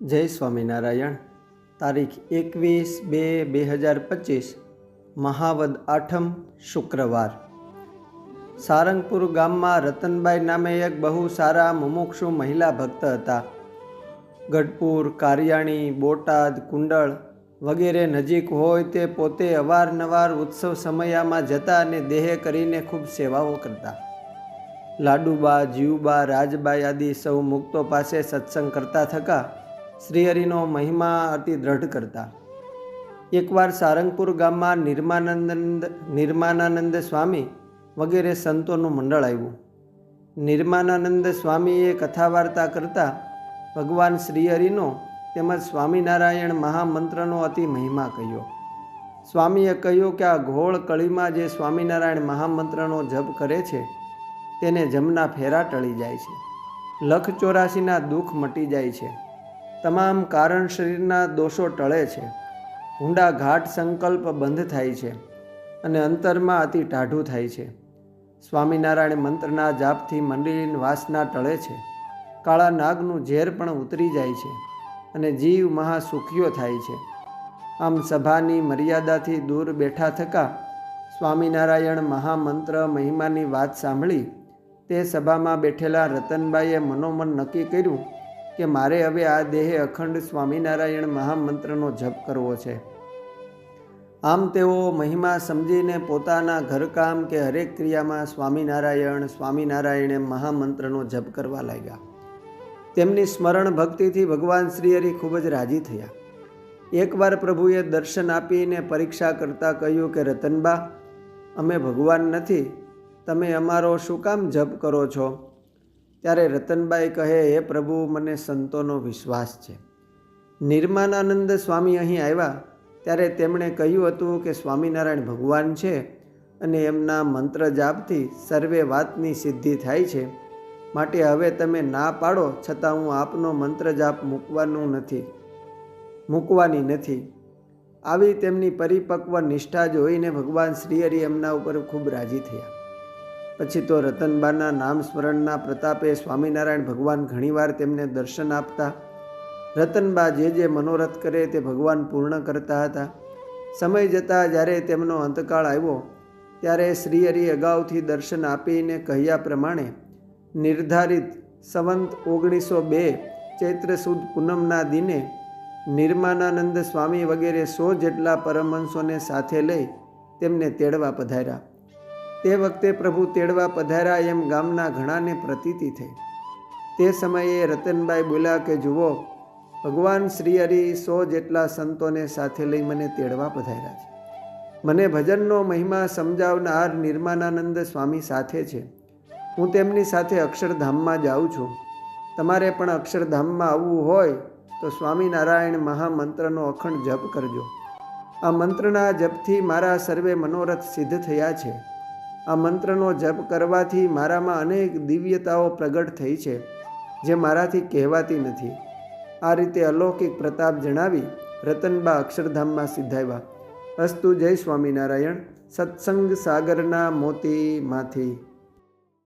જય સ્વામિનારાયણ. તારીખ એકવીસ બે બે હજાર પચીસ, મહાવદ આઠમ શુક્રવાર. સારંગપુર ગામમાં રતનબાઈ નામે એક બહુ સારા મુમુક્ષુ મહિલા ભક્ત હતા. ગઢપુર, કારિયાણી, બોટાદ, કુંડળ વગેરે નજીક હોય તે પોતે અવારનવાર ઉત્સવ સમયામાં જતા અને દેહે કરીને ખૂબ સેવાઓ કરતા. લાડુબા જીવબા રાજબાઈ આદિ સૌ મુક્તો પાસે સત્સંગ કરતા થકા શ્રીહરિનો મહિમા અતિ દ્રઢ કરતા. એકવાર સારંગપુર ગામમાં નિર્માનંદ નિર્માનાનંદ સ્વામી વગેરે સંતોનું મંડળ આવ્યું. નિર્માનાનંદ સ્વામીએ કથા વાર્તા કરતા ભગવાન શ્રીહરિનો તેમજ સ્વામિનારાયણ મહામંત્રનો અતિ મહિમા કહ્યો. સ્વામીએ કહ્યું કે આ ઘોળ કળીમાં જે સ્વામિનારાયણ મહામંત્રનો જપ કરે છે, તેને જમના ફેરા ટળી જાય છે. લખ ચોરાસીના દુઃખ મટી જાય છે. તમામ કારણ શરીરના દોષો ટળે છે. ઊંડા ઘાટ સંકલ્પ બંધ થાય છે અને અંતરમાં અતિ ટાઢું થાય છે. સ્વામિનારાયણ મંત્રના જાપથી મંડળીન વાસના ટળે છે. કાળા નાગનું ઝેર પણ ઉતરી જાય છે અને જીવ મહાસુખીઓ થાય છે. આમ સભાની મર્યાદાથી દૂર બેઠા થકા સ્વામિનારાયણ મહામંત્ર મહિમાની વાત સાંભળી તે સભામાં બેઠેલા રતનબાઈએ મનોમન નક્કી કર્યું કે મારે હવે આ દેહે અખંડ સ્વામિનારાયણ મહામંત્રનો જપ કરવો છે. આમ તેઓ મહિમા સમજીને પોતાના ઘરકામ કે હરેક ક્રિયામાં સ્વામિનારાયણ સ્વામિનારાયણ મહામંત્રનો જપ કરવા લાગ્યા. તેમની સ્મરણ ભક્તિથી ભગવાન શ્રીહરિ ખૂબ જ રાજી થયા. એકવાર પ્રભુએ દર્શન આપીને પરીક્ષા કરતાં કહ્યું કે, રતનબા, અમે ભગવાન નથી. તમે અમારો શું કામ જપ કરો છો? ત્યારે રતનબાઈ કહે, હે પ્રભુ, મને સંતોનો વિશ્વાસ છે. નિર્માનાનંદ સ્વામી અહીં આવ્યા. ત્યારે તેમણે કહ્યું હતું કે, સ્વામિનારાયણ ભગવાન છે અને એમના મંત્ર જાપથી સર્વે વાતની સિદ્ધિ થાય છે. માટે હવે તમે ના પાડો, છતાં હું આપનો મંત્ર જાપ મૂકવાનું નથી, મૂકવાની નથી. આવી તેમની પરિપક્વ નિષ્ઠા જોઈને ભગવાન શ્રીહરિ એમના ઉપર ખૂબ રાજી થયા. પછી તો રતનબાના નામ સ્મરણના પ્રતાપે સ્વામિનારાયણ ભગવાન ઘણીવાર તેમને દર્શન આપતા. રતનબા જે જે મનોરથ કરે તે ભગવાન પૂર્ણ કરતા હતા. સમય જતાં જ્યારે તેમનો અંતકાળ આવ્યો, ત્યારે શ્રીહરિ અગાઉથી દર્શન આપીને કહ્યા પ્રમાણે, નિર્ધારિત સંવંત ઓગણીસો બે ચૈત્ર સુદ પૂનમના દિને નિર્માનાનંદ સ્વામી વગેરે સો જેટલા પરમહંસોને સાથે લઈ તેમને તેડવા પધાર્યા. તે વખતે પ્રભુ તેડવા પધાર્યા એમ ગામના ઘણાને પ્રતીતિ થઈ. તે સમયે રતનબાઈ બોલ્યા કે, જુઓ, ભગવાન શ્રી હરિ સો જેટલા સંતોને સાથે લઈ મને તેડવા પધાર્યા છે. મને ભજનનો મહિમા સમજાવનાર નિર્માનાનંદ સ્વામી સાથે છે. હું તેમની સાથે અક્ષરધામમાં જાઉં છું. તમારે પણ અક્ષરધામમાં આવવું હોય તો સ્વામિનારાયણ મહામંત્રનો અખંડ જપ કરજો. આ મંત્રના જપથી મારા સર્વે મનોરથ સિદ્ધ થયા છે. આ મંત્રનો જપ કરવાથી મારામાં અનેક દિવ્યતાઓ પ્રગટ થઈ છે, જે મારાથી કહેવાતી નથી. આ રીતે અલૌકિક પ્રતાપ જણાવી રતનબા અક્ષરધામમાં સિદ્ધાવ્યા, અસ્તુ જય સ્વામિનારાયણ, સત્સંગ સાગરના મોતીમાંથી.